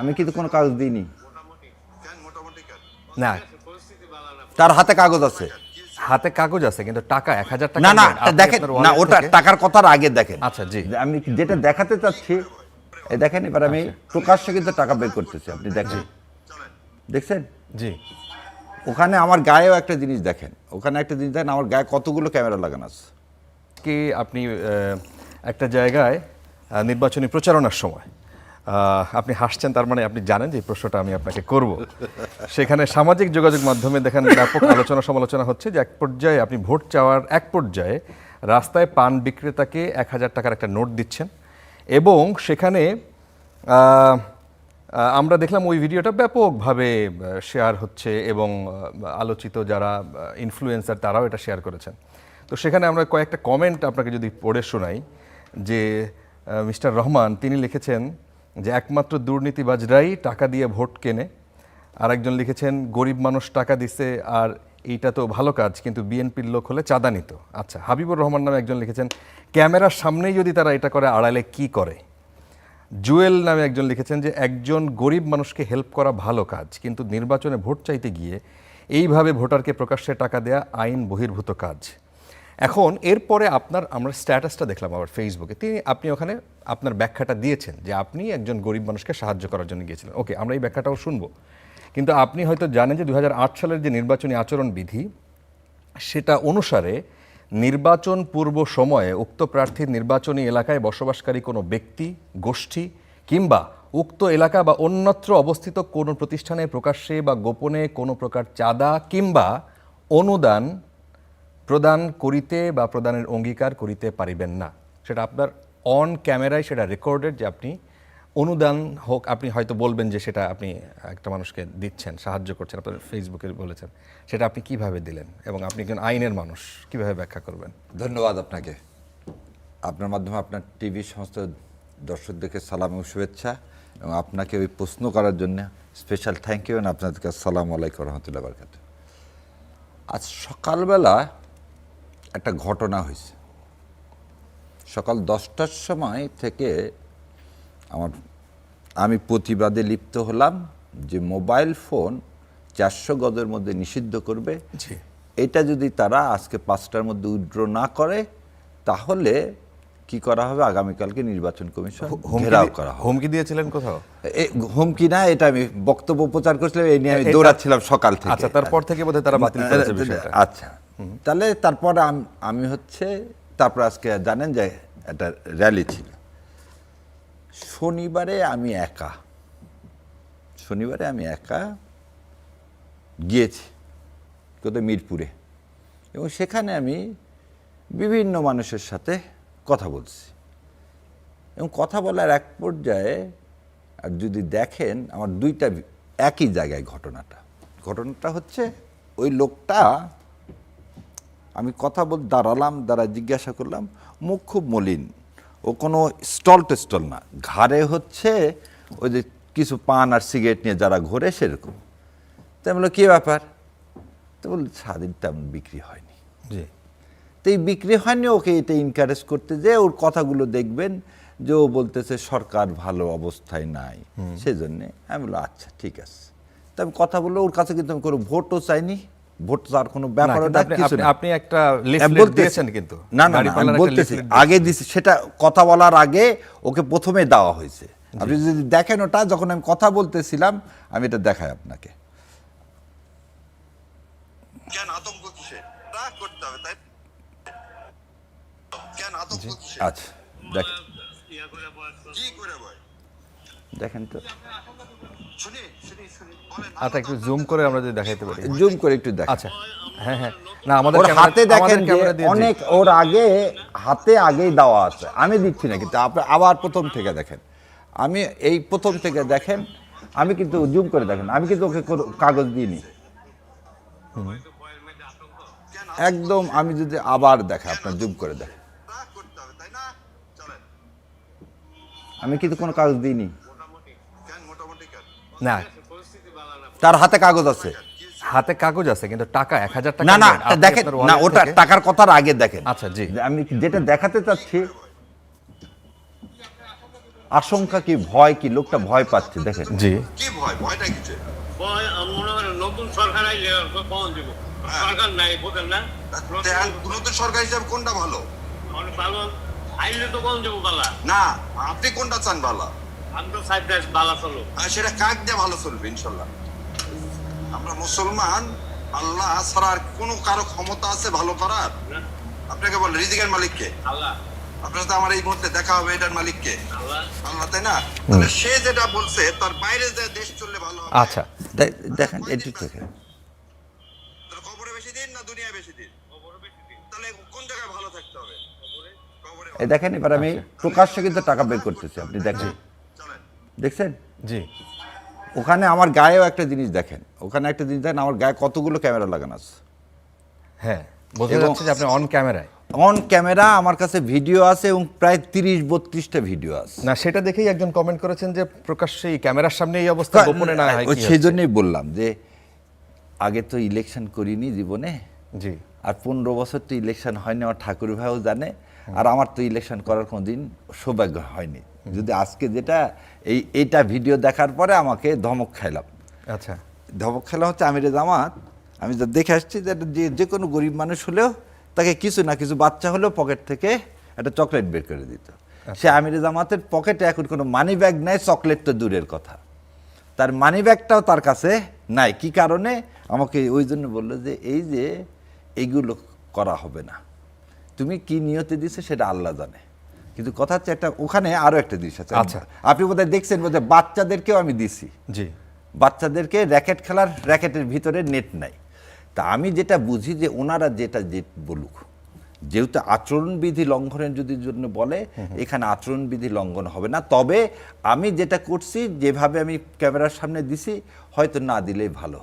আমি কিন্তু কোনো কাগজ দিইনি। না। তার হাতে কাগজ আছে। হাতে কাগজ আছে কিন্তু টাকা এক হাজার টাকা না না দেখেন না ওটা টাকার কথার আগে দেখেন। আচ্ছা, জি। যে আমি যেটা দেখাতে চাচ্ছি এই দেখেন এবার আমি প্রকাশ্যে কিন্তু টাকা বের করতেছি আপনি দেখেন। দেখছেন? জি। ওখানে আমার গায়েও একটা জিনিস দেখেন। ওখানে একটা জিনিস দেখেন আমার গায়ে কতগুলো ক্যামেরা লাগানো আছে। কি আপনি একটা জায়গায় নির্বাচনী প্রচারণার সময় আপনি হাসছেন, তার মানে আপনি জানেন যে এই প্রশ্নটা আমি আপনাকে করব। সেখানে সামাজিক যোগাযোগ মাধ্যমে দেখেন ব্যাপক আলোচনা সমালোচনা হচ্ছে যে এক পর্যায়ে আপনি ভোট চাওয়ার এক পর্যায়ে রাস্তায় পান বিক্রেতাকে এক হাজার টাকার একটা নোট দিচ্ছেন এবং সেখানে আমরা দেখলাম ওই ভিডিওটা ব্যাপকভাবে শেয়ার হচ্ছে এবং আলোচিত যারা ইনফ্লুয়েন্সার তারাও এটা শেয়ার করেছেন। তো সেখানে আমরা কয়েকটা কমেন্ট আপনাকে যদি পড়ে শোনাই যে মিস্টার রহমান তিনি লিখেছেন যে একমাত্র দুর্নীতিবাজরাই টাকা দিয়ে ভোট কেনে। আর একজন লিখেছেন, গরিব মানুষ টাকা দিছে আর এইটা তো ভালো কাজ, কিন্তু বিএনপির লোক হলে চাঁদা নিত। আচ্ছা হাবিবুর রহমান নামে একজন লিখেছেন, ক্যামেরার সামনেই যদি তারা এটা করে, আড়ালে কি করে? জুয়েল নামে একজন লিখেছেন যে, একজন গরিব মানুষকে হেল্প করা ভালো কাজ, কিন্তু নির্বাচনে ভোট চাইতে গিয়ে এইভাবে ভোটারকে প্রকাশ্যে টাকা দেয়া আইন বহির্ভূত কাজ। এখন এরপরে আপনার, আমরা স্ট্যাটাসটা দেখলাম আবার ফেসবুকে তিনি, আপনি ওখানে আপনার ব্যাখ্যাটা দিয়েছেন যে আপনি একজন গরিব মানুষকে সাহায্য করার জন্য গিয়েছিলেন। ওকে, আমরা এই ব্যাখ্যাটাও শুনব। কিন্তু আপনি হয়তো জানেন যে দু হাজার আট সালের যে নির্বাচনী আচরণ বিধি, সেটা অনুসারে নির্বাচন পূর্ব সময়ে উক্ত প্রার্থীর নির্বাচনী এলাকায় বসবাসকারী কোনো ব্যক্তি, গোষ্ঠী কিংবা উক্ত এলাকা বা অন্যত্র অবস্থিত কোনো প্রতিষ্ঠানে প্রকাশ্যে বা গোপনে কোনো প্রকার চাঁদা কিংবা অনুদান প্রদান করিতে বা প্রদানের অঙ্গীকার করিতে পারিবেন না। সেটা আপনার অন ক্যামেরায় সেটা রেকর্ডেড যে আপনি অনুদান হোক, আপনি হয়তো বলবেন যে সেটা আপনি একটা মানুষকে দিচ্ছেন, সাহায্য করছেন, আপনার ফেসবুকে বলেছেন। সেটা আপনি কীভাবে দিলেন এবং আপনি একজন আইনের মানুষ, কীভাবে ব্যাখ্যা করবেন? ধন্যবাদ আপনাকে। আপনার মাধ্যমে আপনার টিভি সমস্ত দর্শকদেরকে সালাম এবং শুভেচ্ছা এবং আপনাকে ওই প্রশ্ন করার জন্য স্পেশাল থ্যাংক ইউ আপনাদেরকে আসসালামু আলাইকুম রহমতুল্লাহ বরকাত আজ সকালবেলা একটা ঘটনা হয়েছে। সকাল দশটার সময় থেকে আমার আমি প্রতিবাদে লিপ্ত হলাম যে মোবাইল ফোন চারশো গজের মধ্যে নিষিদ্ধ করবে। এটা যদি তারা আজকে পাঁচটার মধ্যে উইথড্র না করে তাহলে কি করা হবে? আগামীকালকে নির্বাচন কমিশন ঘেরাও করা হবে। হুমকি দিয়েছিলেন কোথাও? হুমকি না এটা আমি বক্তব্য প্রচার করছিলাম এই নিয়ে আমি দৌড়াচ্ছিলাম সকাল থেকে। আচ্ছা তারপর থেকে বোধহয় তারা বাতিল করেছে বিষয়টা। আচ্ছা। তাহলে তারপর আমি হচ্ছে, তারপর আজকে জানেন যে একটা র্যালি ছিল। শনিবারে আমি একা। শনিবারে আমি একা গিয়েছি কোথায়? মিরপুরে। এবং সেখানে আমি বিভিন্ন মানুষের সাথে কথা বলছি। এবং কথা বলার এক পর্যায়ে, আর যদি দেখেন, আমার দুইটা একই জায়গায় ঘটনাটা। ঘটনাটা হচ্ছে, ওই লোকটা আমি কথা বল দাঁড়ালাম দাঁড়া জিজ্ঞাসা করলাম মুখ খুব মলিন। ও কোনো স্টল টেস্টল না। ঘাড়ে হচ্ছে ওই যে কিছু পান আর সিগারেট নিয়ে যারা ঘোরে সেরকম। তো আমি বলল কী ব্যাপার? তো বল স্বাধীন তেমন বিক্রি হয়নি। জি। তো এই বিক্রি হয়নি ওকে এটা ইনকারেজ করতে যে ওর কথাগুলো দেখবেন যে ও বলতেছে সরকার ভালো অবস্থায় নাই। সেজন্যে আমি বললাম আচ্ছা ঠিক আছে। তো আমি কথা বলল ওর কাছে কিন্তু আমি কোনো ভোটও চাইনি। ভোট তার কোনো ব্যাপার আপনি- একটা লিফলেট দিয়েছেন কিন্তু। না না, আমি বলতেছি আগে দিছি সেটা কথা বলার আগে ওকে প্রথমে দেওয়া হয়েছে। আপনি যদি দেখেন ওটা যখন আমি কথা বলতেছিলাম আমি এটা দেখাই আপনাকে। কেন আতঙ্ক কিসে তা করতে হবে তাই কেন আতঙ্ক কিসে আচ্ছা দেখেন কি করে ভয় দেখেন তো। শুনি শুনি শুনি বলেন আচ্ছা একটু জুম করে আমরা যদি দেখাইতে পারি। জুম করে একটু দেখেন। আচ্ছা হ্যাঁ হ্যাঁ। না আমাদের হাতে দেখেন আমাদের যে ক্যামেরা দিয়ে জি। অনেক ওর আগে হাতে আগেই দেওয়া আছে। আমি দিচ্ছি না কিন্তু আপনি আবার প্রথম থেকে দেখেন। আমি এই প্রথম থেকে দেখেন আমি কিন্তু জুম করে দেখেন। আমি কিন্তু ওকে কোনো কাগজ দিইনি। একদম আমি যদি আবার দেখে আপনার জুম করে দেখেন তা করতে হবে তাই না চলেন আমি কিন্তু কোনো কাগজ দিইনি। কেন কেন না। তার হাতে কাগজ আছে। হাতে কাগজ আছে কিন্তু টাকা এক হাজার টাকা না না দেখেন না ওটা টাকার কথার আগে দেখেন। আচ্ছা জি। আমি যেটা দেখাতে চাচ্ছি আশঙ্কা কি ভয় কি লোকটা ভয় পাচ্ছে দেখেন। জি। কি ভয়? ভয়টা কিছু ভয় আমি মনে করেন নতুন সরকার আইলে কখন দিব সরকার নাই বোঝেন না। নতুন সরকার হিসাবে কোনটা ভালো? ভালো আইলে তো কখন দেবো বালা? না আপনি কোনটা চান ভালো আমি তো সাইড বালা চলো সেটা কাক দিয়ে ভালো চলবে ইনশাল্লাহ। আমরা মুসলমান আল্লাহ ছাড়া আর কোনো কারও ক্ষমতা আছে ভালো করার? আপনাকে বল রিজিকের মালিককে? আল্লাহ। আপনার সাথে আমার এই মুহূর্তে দেখা হবে এটার মালিককে। আল্লাহ। তাই না? তাহলে সে যেটা বলছে তার বাইরে যে দেশ চললে ভালো হবে। আচ্ছা দেখেন এটি দেখেন তাহলে কবরে বেশি দিন না দুনিয়া বেশি দিন? খবর বেশি দিন। তাহলে কোন জায়গায় ভালো থাকতে হবে? কবরে এই দেখেন এবার আমি প্রকাশ্যে কিন্তু টাকা বের করতেছি আপনি দেখেন। দেখছেন? জি। ওখানে আমার গায়েও একটা জিনিস দেখেন। ওখানে একটা জিনিস দেখেন আমার গায়ে কতগুলো ক্যামেরা লাগানো আছে। হ্যাঁ বোঝা যাচ্ছে যে আপনি অন ক্যামেরায় অন ক্যামেরা আমার কাছে ভিডিও আছে এবং প্রায় তিরিশ বত্রিশটা ভিডিও আছে। না সেটা দেখেই একজন কমেন্ট করেছেন যে প্রকাশ্যে এই ক্যামেরার সামনে এই অবস্থা গোপনে না হয় সেই জন্যই বললাম যে আগে তো ইলেকশন করিনি জীবনে। জি। আর পনেরো বছর তো ইলেকশন হয়নি আমার ঠাকুর ভাইও জানে। আর আমার তো ইলেকশন করার কোনো দিন সৌভাগ্য হয়নি। যদি আজকে যেটা এই এইটা ভিডিও দেখার পরে আমাকে ধমক খাইলাম। আচ্ছা। ধমক খেলা হচ্ছে আমিরে জামাত। আমি যা দেখে আসছি যে যে যে কোনো গরিব মানুষ হলেও তাকে কিছু না কিছু বাচ্চা হলেও পকেট থেকে একটা চকলেট বের করে দিত। সে আমিরে জামাতের পকেটে এখন কোনো মানি ব্যাগ নেই চকলেট তো দূরের কথা। তার মানি ব্যাগটাও তার কাছে নাই। কি কারণে? আমাকে ওই জন্য বলল যে এই যে এইগুলো করা হবে না। তুমি কি নিয়তে দিছো সেটা আল্লাহ জানে। কিন্তু কথা হচ্ছে একটা ওখানে আরও একটা জিনিস আছে। আচ্ছা। আপনি বোধহয় দেখছেন বোধহয় বাচ্চাদেরকেও আমি দিছি। জি। বাচ্চাদেরকে র্যাকেট খেলার র্যাকেটের ভিতরে নেট নাই। তা আমি যেটা বুঝি যে ওনারা যেটা যে বলুক যেহেতু আচরণবিধি লঙ্ঘনের যদি জন্য বলে এখানে আচরণবিধি লঙ্ঘন হবে না। তবে আমি যেটা করছি যেভাবে আমি ক্যামেরার সামনে দিছি হয়তো না দিলেই ভালো